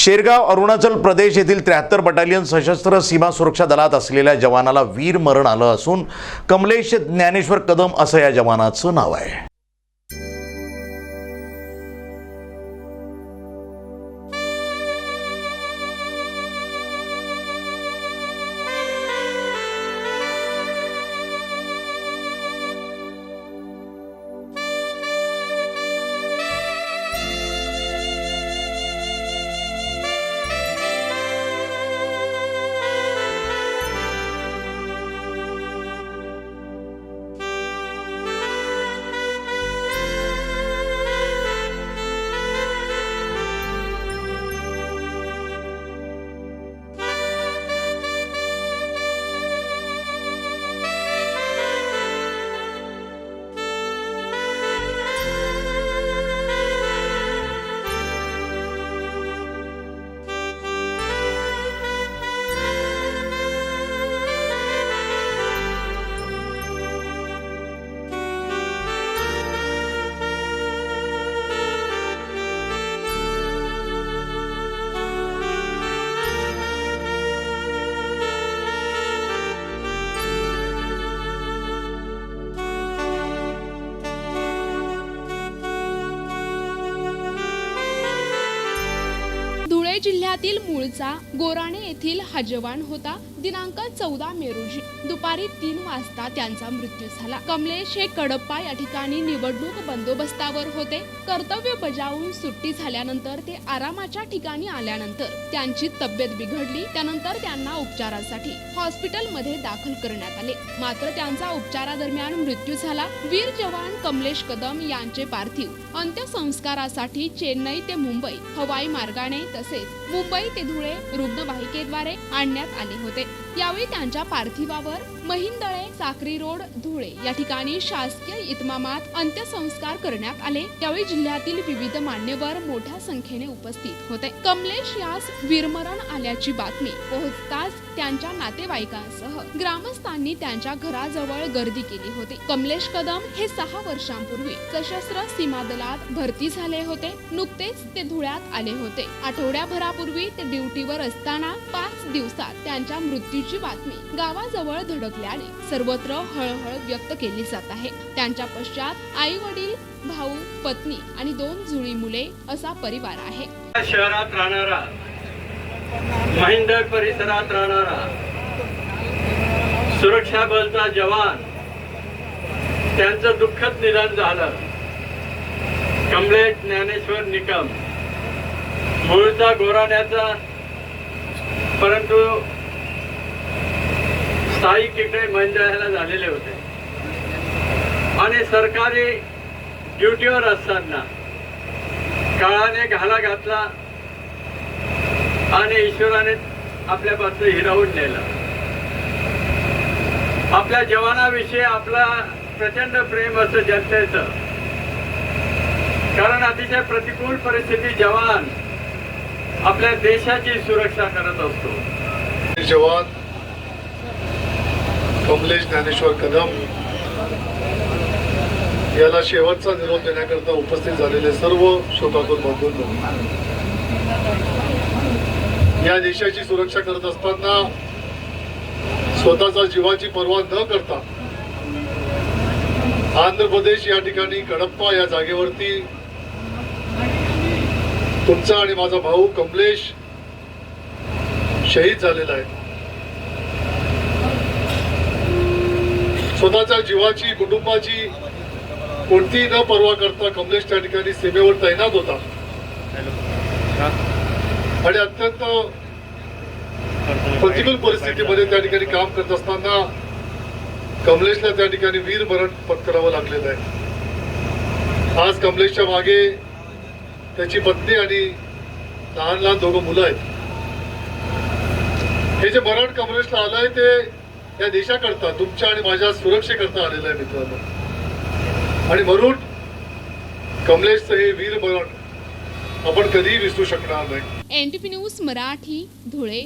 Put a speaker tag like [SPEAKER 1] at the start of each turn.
[SPEAKER 1] शेरगाव अरुणाचल प्रदेश येथील त्र्याहत्तर बटालियन सशस्त्र सीमा सुरक्षा दलात असलेल्या जवानाला वीर मरण आलं असून कमलेश ज्ञानेश्वर कदम असं या जवानाचं नाव आहे.
[SPEAKER 2] पुण्यातील मूळचा गोराणे येथील हजवान होता. दिनांक चौदा मे रोजी दुपारी तीन वाजता त्यांचा मृत्यू झाला. कमलेश हे कडप्पा या ठिकाणी निवडणूक बंदोबस्तावर होते. कर्तव्य बजावून सुट्टी झाल्यानंतर ते आरामाच्या ठिकाणी आल्यानंतर त्यांची तब्येत बिघडली. त्यानंतर त्यांना उपचारासाठी हॉस्पिटलमध्ये दाखल करण्यात आले. मात्र त्यांचा उपचारादरम्यान मृत्यू झाला. वीर जवान कमलेश कदम यांचे पार्थिव अंत्यसंस्कारासाठी चेन्नई ते मुंबई हवाई मार्गाने तसेच मुंबई ते धुळे रुग्णवाहिकेद्वारे आणण्यात आले होते. यावेळी त्यांच्या पार्थिवावर महिंदळे साक्री रोड धुळे या ठिकाणी शासकीय इतमामात अंत्यसंस्कार करण्यात आले. यावेळी जिल्ह्यातील विविध मान्यवर मोठ्या संख्येने उपस्थित होते. कमलेश यास वीरमरण आल्याची बातमी पोहोचताच त्यांच्या नातेवाईकांसह ग्रामस्थांनी त्यांच्या घराजवळ गर्दी केली होती. कमलेश कदम हे सहा वर्षांपूर्वी सशस्त्र सीमा दलात भरती झाले होते. नुकतेच ते धुळ्यात आले होते. आठवड्याभरापूर्वी ते ड्युटीवर असताना पाच दिवसात त्यांच्या मृत्यूची बातमी गावाजवळ धडकल्याने सर्वत्र हळहळ व्यक्त केली जात आहे. त्यांच्या पश्चात आई वडील भाऊ पत्नी आणि दोन जुळी मुले असा परिवार आहे.
[SPEAKER 3] शहरात राहणारा महिंदर परिसरात राहणारा सुरक्षा बलचा जवान त्यांचं दुःखद निधन झालं. कमलेश ज्ञानेश्वर निकम मूळचा गोराण्याचा परंतु स्थायिक इकडे मंदिराला झालेले होते. आणि सरकारी ड्युटीवर असताना काळाने घाला घातला आणि ईश्वराने आपल्यापासून हिरावून नेलं आपल्या जवानाविषयी आपला प्रचंड प्रेम असतं जनतेचं. कारण अतिशय प्रतिकूल परिस्थिती जवान आपल्या देशाची सुरक्षा करत असतो.
[SPEAKER 4] जवान कमलेश ज्ञानेश्वर कदम याला शेवटचा निरोप देण्याकरता उपस्थित झालेले सर्व शोकातून बंधूंनो या देशाची सुरक्षा करत असताना स्वतःचा जीवाची पर्वा न करता आंध्र प्रदेश या ठिकाणी कडप्पा या जागेवरती तुमचा आणि माझा भाऊ कमलेश शहीद झालेला आहे. स्वतःच्या जीवाची कुटुंबाची कोणतीही न पर्वा करता कमलेश त्या ठिकाणी सीमेवर तैनात होता. आणि अत्यंत प्रतिकूल परिस्थितीमध्ये त्या ठिकाणी काम करत असताना कमलेशला त्या ठिकाणी वीर मरण पत्करावं लागलेलं आहे. आज कमलेशच्या मागे त्याची पत्नी आणि लहान लहान दोघं मुलं आहेत. हे जे मरण कमलेशला आलंय ते या देशाकरता तुमच्या आणि माझ्या सुरक्षेकरता आलेलं आहे मित्रांनो. आणि म्हणून कमलेशचं हे वीर मरण आपण कधीही विसरू शकणार नाही.
[SPEAKER 2] NTP news Marathi Dhule.